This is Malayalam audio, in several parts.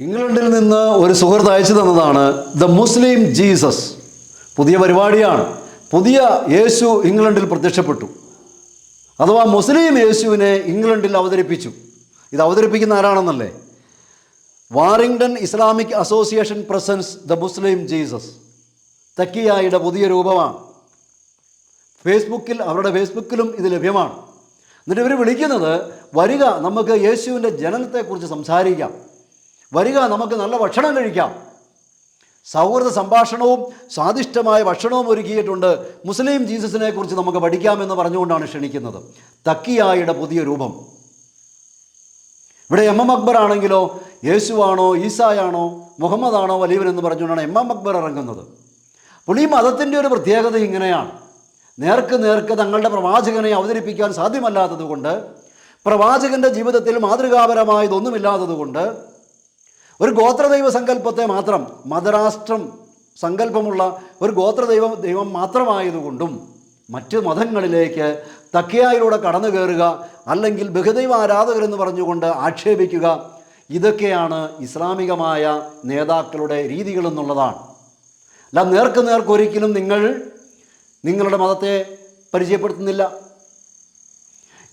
ഇംഗ്ലണ്ടിൽ നിന്ന് ഒരു സുഹൃത്ത് അയച്ചു തന്നതാണ് ദ മുസ്ലിം ജീസസ്. പുതിയ പരിപാടിയാണ്. പുതിയ യേശു ഇംഗ്ലണ്ടിൽ പ്രത്യക്ഷപ്പെട്ടു. അഥവാ മുസ്ലിം യേശുവിനെ ഇംഗ്ലണ്ടിൽ അവതരിപ്പിച്ചു. ഇത് അവതരിപ്പിക്കുന്ന ആരാണെന്നല്ലേ? Warrington Islamic Association presents the Muslim Jesus. തക്കിയായുടെ പുതിയ രൂപമാണ്. ഫേസ്ബുക്കിൽ അവരുടെ ഫേസ്ബുക്കിലും ഇത് ലഭ്യമാണ്. എന്നിട്ട് ഇവർ വിളിക്കുന്നത് വരിക നമുക്ക് യേശുവിന്റെ ജനനത്തെക്കുറിച്ച് സംസാരിക്കാം. വരിക നമുക്ക് നല്ല ഭക്ഷണം കഴിക്കാം. സൗഹൃദ സംഭാഷണവും സ്വാദിഷ്ടമായ ഭക്ഷണവും ഒരുക്കിയിട്ടുണ്ട്. മുസ്ലിം ജീസസിനെ കുറിച്ച് നമുക്ക് പഠിക്കാമെന്ന് പറഞ്ഞുകൊണ്ടാണ് ക്ഷണിക്കുന്നത്. തക്കിയായുടെ പുതിയ രൂപം. ഇവിടെ എം എം അക്ബർ ആണെങ്കിലോ യേശുവാണോ ഈസായാണോ മുഹമ്മദാണോ വലിയവനെന്ന് പറഞ്ഞുകൊണ്ടാണ് എം എം അക്ബർ ഇറങ്ങുന്നത്. അപ്പോൾ ഈ മതത്തിന്റെ ഒരു പ്രത്യേകത ഇങ്ങനെയാണ്. നേർക്ക് നേർക്ക് തങ്ങളുടെ പ്രവാചകനെ അവതരിപ്പിക്കാൻ സാധ്യമല്ലാത്തതുകൊണ്ട് പ്രവാചകന്റെ ജീവിതത്തിൽ മാതൃകാപരമായതൊന്നുമില്ലാത്തതുകൊണ്ട് ഒരു ഗോത്രദൈവ സങ്കല്പത്തെ മാത്രം മതരാഷ്ട്രം സങ്കല്പമുള്ള ഒരു ഗോത്രദൈവ ദൈവം മാത്രമായതുകൊണ്ടും മറ്റ് മതങ്ങളിലേക്ക് തക്കിയായിലൂടെ കടന്നു കയറുക അല്ലെങ്കിൽ ബഹുദൈവ ആരാധകരെന്ന് പറഞ്ഞുകൊണ്ട് ആക്ഷേപിക്കുക ഇതൊക്കെയാണ് ഇസ്ലാമികമായ നേതാക്കളുടെ രീതികളെന്നുള്ളതാണ് അല്ല നേർക്ക് നേർക്കൊരിക്കലും നിങ്ങൾ നിങ്ങളുടെ മതത്തെ പരിചയപ്പെടുത്തുന്നില്ല.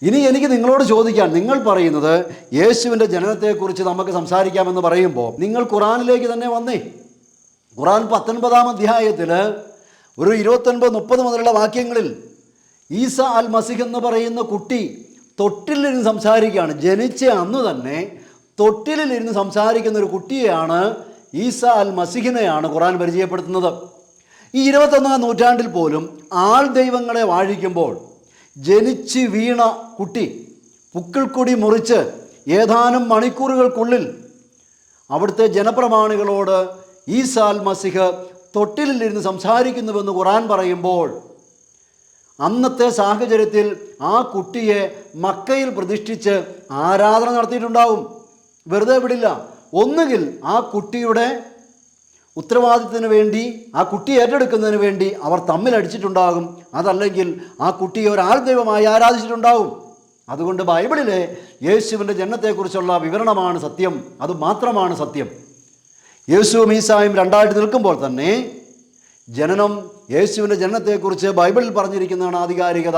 ഇനി എനിക്ക് നിങ്ങളോട് ചോദിക്കാൻ നിങ്ങൾ പറയുന്നത് യേശുവിന്റെ ജനനത്തെക്കുറിച്ച് നമുക്ക് സംസാരിക്കാമെന്ന് പറയുമ്പോൾ നിങ്ങൾ ഖുറാനിലേക്ക് തന്നെ വന്നേ. ഖുറാൻ പത്തൊൻപതാം അധ്യായത്തിൽ ഒരു ഇരുപത്തൊൻപത് മുപ്പത് മുതലുള്ള വാക്യങ്ങളിൽ ഈസ അൽ മസിഹ് എന്ന് പറയുന്ന കുട്ടി തൊട്ടിലിരുന്ന് സംസാരിക്കുകയാണ്. ജനിച്ച അന്ന് തന്നെ തൊട്ടിലിരുന്ന് സംസാരിക്കുന്ന ഒരു കുട്ടിയെയാണ് ഈസ അൽ മസിഹിനെയാണ് ഖുറാൻ പരിചയപ്പെടുത്തുന്നത്. ഈ ഇരുപത്തൊന്നാം നൂറ്റാണ്ടിൽ പോലും ആൾ ദൈവങ്ങളെ വാഴിക്കുമ്പോൾ ജനിച്ച് വീണ കുട്ടി പുക്കിൾക്കൊടി മുറിച്ച് ഏതാനും മണിക്കൂറുകൾക്കുള്ളിൽ അവിടുത്തെ ജനപ്രമാണികളോട് ഈസാൽ മസിഹ് തൊട്ടിലിരുന്ന് സംസാരിക്കുന്നുവെന്ന് ഖുറാൻ പറയുമ്പോൾ അന്നത്തെ സാഹചര്യത്തിൽ ആ കുട്ടിയെ മക്കയിൽ പ്രതിഷ്ഠിച്ച് ആരാധന നടത്തിയിട്ടുണ്ടാവും. വെറുതെ വിടില്ല. ഒന്നുകിൽ ആ കുട്ടിയുടെ ഉത്തരവാദിത്തത്തിന് വേണ്ടി ആ കുട്ടി ഏറ്റെടുക്കുന്നതിന് വേണ്ടി അവർ തമ്മിൽ അടിച്ചിട്ടുണ്ടാകും. അതല്ലെങ്കിൽ ആ കുട്ടിയെ ഒരാൾ ദൈവമായി ആരാധിച്ചിട്ടുണ്ടാകും. അതുകൊണ്ട് ബൈബിളിലെ യേശുവിന്റെ ജനനത്തെക്കുറിച്ചുള്ള വിവരണമാണ് സത്യം. അത് മാത്രമാണ് സത്യം. യേശുവും ഈസായും രണ്ടായിട്ട് നിൽക്കുമ്പോൾ തന്നെ ജനനം യേശുവിന്റെ ജനനത്തെക്കുറിച്ച് ബൈബിളിൽ പറഞ്ഞിരിക്കുന്നതാണ് ആധികാരികത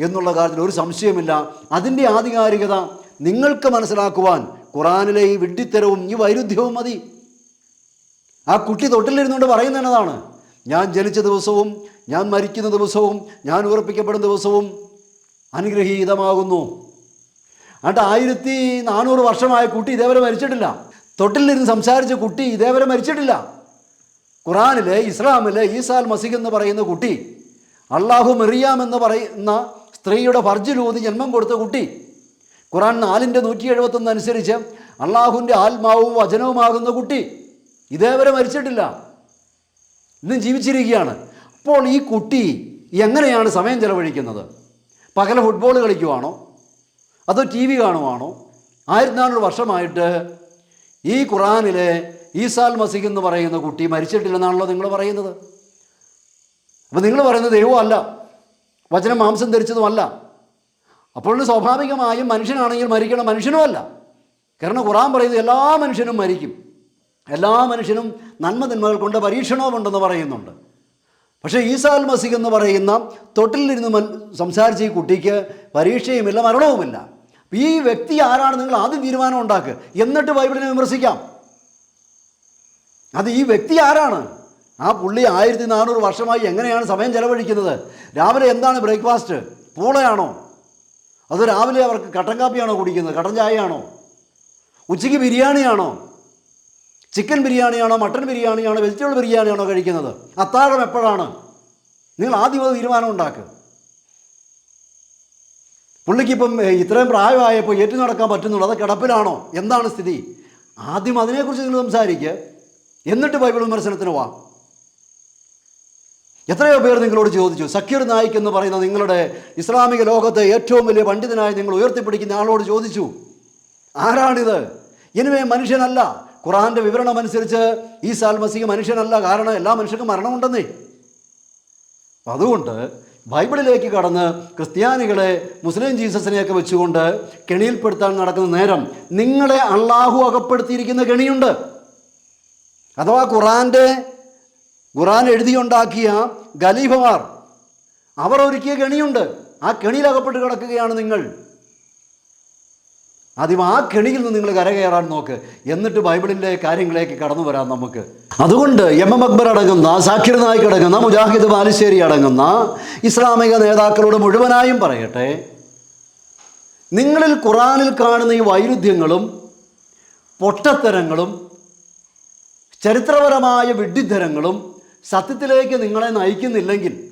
എന്നുള്ള കാര്യത്തിൽ ഒരു സംശയമില്ല. അതിന്റെ ആധികാരികത നിങ്ങൾക്ക് മനസ്സിലാക്കുവാൻ ഖുറാനിലെ ഈ വിഡ്ഢിത്തരവും ഈ വൈരുദ്ധ്യവും മതി. ആ കുട്ടി തൊട്ടിലിരുന്നുകൊണ്ട് പറയുന്നതാണ് ഞാൻ ജനിച്ച ദിവസവും ഞാൻ മരിക്കുന്ന ദിവസവും ഞാൻ ഉറപ്പിക്കപ്പെടുന്ന ദിവസവും അനുഗ്രഹീതമാകുന്നു. എന്നിട്ട് ആയിരത്തി നാനൂറ് വർഷമായ കുട്ടി ഇതേവരെ മരിച്ചിട്ടില്ല. തൊട്ടിലിരുന്ന് സംസാരിച്ച കുട്ടി ഇതേവരെ മരിച്ചിട്ടില്ല. ഖുറാനിലെ ഇസ്ലാമിലെ ഈസാൽ മസിഖ് എന്ന് പറയുന്ന കുട്ടി അള്ളാഹു മെറിയാം എന്ന് പറയുന്ന സ്ത്രീയുടെ ഭർജിലൂതി ജന്മം കൊടുത്ത കുട്ടി ഖുറാൻ നാലിന്റെ നൂറ്റി എഴുപത്തൊന്ന് അനുസരിച്ച് അള്ളാഹുവിന്റെ ആത്മാവും വചനവുമാകുന്ന കുട്ടി. ഇതേവരെ മരിച്ചിട്ടില്ല. ഇന്നും ജീവിച്ചിരിക്കുകയാണ്. അപ്പോൾ ഈ കുട്ടി എങ്ങനെയാണ് സമയം ചെലവഴിക്കുന്നത്? പകല ഫുട്ബോൾ കളിക്കുവാണോ? അതോ ടി വി കാണുവാണോ? ആയിരത്തി നാനൂറ് വർഷമായിട്ട് ഈ ഖുറാനിലെ ഈസാൽ മസിഖ് എന്ന് പറയുന്ന കുട്ടി മരിച്ചിട്ടില്ലെന്നാണല്ലോ നിങ്ങൾ പറയുന്നത്. അപ്പോൾ നിങ്ങൾ പറയുന്നത് ദൈവമല്ല. വചനം മാംസം ധരിച്ചതുമല്ല. അപ്പോൾ സ്വാഭാവികമായും മനുഷ്യനാണെങ്കിൽ മരിക്കണം. മനുഷ്യനുമല്ല. കാരണം ഖുറാൻ പറയുന്നത് എല്ലാ മനുഷ്യനും മരിക്കും. എല്ലാ മനുഷ്യനും നന്മതിന്മകൾ കൊണ്ട് പരീക്ഷണവുമുണ്ടെന്ന് പറയുന്നുണ്ട്. പക്ഷേ ഈസാൽ മസിഖ് എന്ന് പറയുന്ന തൊട്ടിലിരുന്ന് മൻ സംസാരിച്ച ഈ കുട്ടിക്ക് പരീക്ഷയുമില്ല മരണവുമില്ല. ഈ വ്യക്തി ആരാണ് നിങ്ങൾ ആദ്യം തീരുമാനം ഉണ്ടാക്കുക എന്നിട്ട് ബൈബിളിനെ വിമർശിക്കാം. അത് ഈ വ്യക്തി ആരാണ്? ആ പുള്ളി ആയിരത്തി നാനൂറ് വർഷമായി എങ്ങനെയാണ് സമയം ചെലവഴിക്കുന്നത്? രാവിലെ എന്താണ് ബ്രേക്ക്ഫാസ്റ്റ്? പൂളയാണോ? അത് രാവിലെ അവർക്ക് കട്ടൻ കാപ്പിയാണോ കുടിക്കുന്നത്? കട്ടൻ ചായയാണോ? ഉച്ചയ്ക്ക് ബിരിയാണിയാണോ? ചിക്കൻ ബിരിയാണിയാണോ മട്ടൺ ബിരിയാണിയാണോ വെജിറ്റബിൾ ബിരിയാണിയാണോ കഴിക്കുന്നത്? അത്താഴം എപ്പോഴാണ്? നിങ്ങൾ ആദ്യം അത് തീരുമാനം ഉണ്ടാക്കുക പുള്ളിക്കിപ്പം ഇത്രയും പ്രായമായപ്പോൾ ഏറ്റു നടക്കാൻ പറ്റുന്നുള്ളൂ. അത് കിടപ്പിലാണോ? എന്താണ് സ്ഥിതി? ആദ്യം അതിനെക്കുറിച്ച് നിങ്ങൾ സംസാരിക്കുക എന്നിട്ട് ബൈബിൾ വിമർശനത്തിന് വാ. എത്രയോ പേർ നിങ്ങളോട് ചോദിച്ചു സക്കീർ നായിക് എന്ന് പറയുന്ന നിങ്ങളുടെ ഇസ്ലാമിക ലോകത്തെ ഏറ്റവും വലിയ പണ്ഡിതനായി നിങ്ങൾ ഉയർത്തിപ്പിടിക്കുന്ന ആളോട് ചോദിച്ചു ആരാണിത്? ഇനിമേ മനുഷ്യനല്ല. ഖുറാന്റെ വിവരണം അനുസരിച്ച് ഈ സാൽ മസീഹ് മനുഷ്യനല്ല. കാരണം എല്ലാ മനുഷ്യർക്കും മരണമുണ്ടെന്നേ. അതുകൊണ്ട് ബൈബിളിലേക്ക് കടന്ന് ക്രിസ്ത്യാനികളെ മുസ്ലിം ജീസസിനെയൊക്കെ വെച്ചുകൊണ്ട് കെണിയിൽപ്പെടുത്താൻ നടക്കുന്ന നേരം നിങ്ങളെ അള്ളാഹു അകപ്പെടുത്തിയിരിക്കുന്ന കെണിയുണ്ട്. അഥവാ ഖുറാന്റെ ഖുറാൻ എഴുതിയുണ്ടാക്കിയ ഖലീഫമാർ അവർ ഒരുക്കിയ കെണിയുണ്ട്. ആ കെണിയിൽ അകപ്പെട്ട് കിടക്കുകയാണ് നിങ്ങൾ. ആദ്യം ആ കെണിയിൽ നിന്ന് നിങ്ങൾ കരകയറാൻ നോക്ക്. എന്നിട്ട് ബൈബിളിന്റെ കാര്യങ്ങളിലേക്ക് കടന്നു വരാം നമുക്ക്. അതുകൊണ്ട് എം എം അക്ബർ അടങ്ങുന്ന സാക്കിർ നായിക് അടങ്ങുന്ന മുജാഹിദ് ബാലുശ്ശേരി അടങ്ങുന്ന ഇസ്ലാമിക നേതാക്കളോട് മുഴുവനായും പറയട്ടെ. നിങ്ങളിൽ ഖുറാനിൽ കാണുന്ന ഈ വൈരുദ്ധ്യങ്ങളും പൊട്ടത്തരങ്ങളും ചരിത്രപരമായ വിഡ്ഢിത്തരങ്ങളും സത്യത്തിലേക്ക് നിങ്ങളെ നയിക്കുന്നില്ലെങ്കിൽ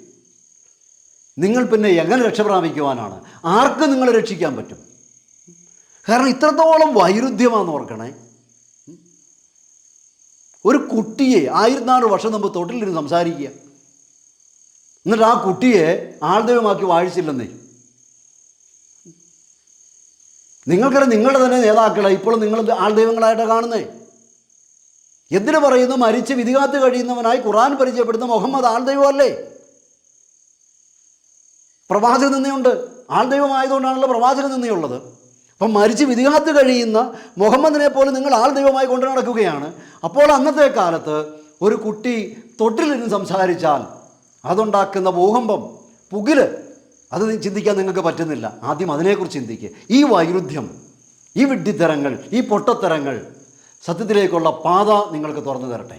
നിങ്ങൾ പിന്നെ എങ്ങനെ രക്ഷപ്രാപിക്കുവാനാണ്? ആർക്ക് നിങ്ങളെ രക്ഷിക്കാൻ പറ്റും? കാരണം ഇത്രത്തോളം വൈരുദ്ധ്യമാണെന്ന് ഓർക്കണേ. ഒരു കുട്ടിയെ ആയിരത്തിനാറ് വർഷം മുമ്പ് തൊട്ടിലിരുന്ന് സംസാരിക്കുക. എന്നിട്ട് ആ കുട്ടിയെ ആൾദൈവമാക്കി വാഴിച്ചില്ലെന്നേ. നിങ്ങൾക്കറിയാം നിങ്ങളുടെ തന്നെ നേതാക്കളെ ഇപ്പോഴും നിങ്ങൾ ആൾദൈവങ്ങളായിട്ടാണ് കാണുന്നേ. എന്തിനു പറയുന്നു? മരിച്ച് വിധികാത്ത് കഴിയുന്നവനായി ഖുറാൻ പരിചയപ്പെടുന്ന മുഹമ്മദ് ആൾദൈവമല്ലേ? പ്രവാചക നിന്നയുണ്ട്. ആൾദൈവമായതുകൊണ്ടാണല്ലോ പ്രവാചക നിന്നയുള്ളത്. അപ്പം മരിച്ച് വിധികാത്ത് കഴിയുന്ന മുഹമ്മദിനെ പോലെ നിങ്ങൾ ആൾ ദൈവമായി കൊണ്ടു നടക്കുകയാണ്. അപ്പോൾ അന്നത്തെ കാലത്ത് ഒരു കുട്ടി തൊട്ടിലിരുന്ന് സംസാരിച്ചാൽ അതുണ്ടാക്കുന്ന ഭൂകമ്പം പുകിൽ അത് ചിന്തിക്കാൻ നിങ്ങൾക്ക് പറ്റുന്നില്ല. ആദ്യം അതിനെക്കുറിച്ച് ചിന്തിക്കുക ഈ വൈരുദ്ധ്യം ഈ വിഡ്ഢിത്തരങ്ങൾ ഈ പൊട്ടത്തരങ്ങൾ സത്യത്തിലേക്കുള്ള പാത നിങ്ങൾക്ക് തുറന്നു തരട്ടെ.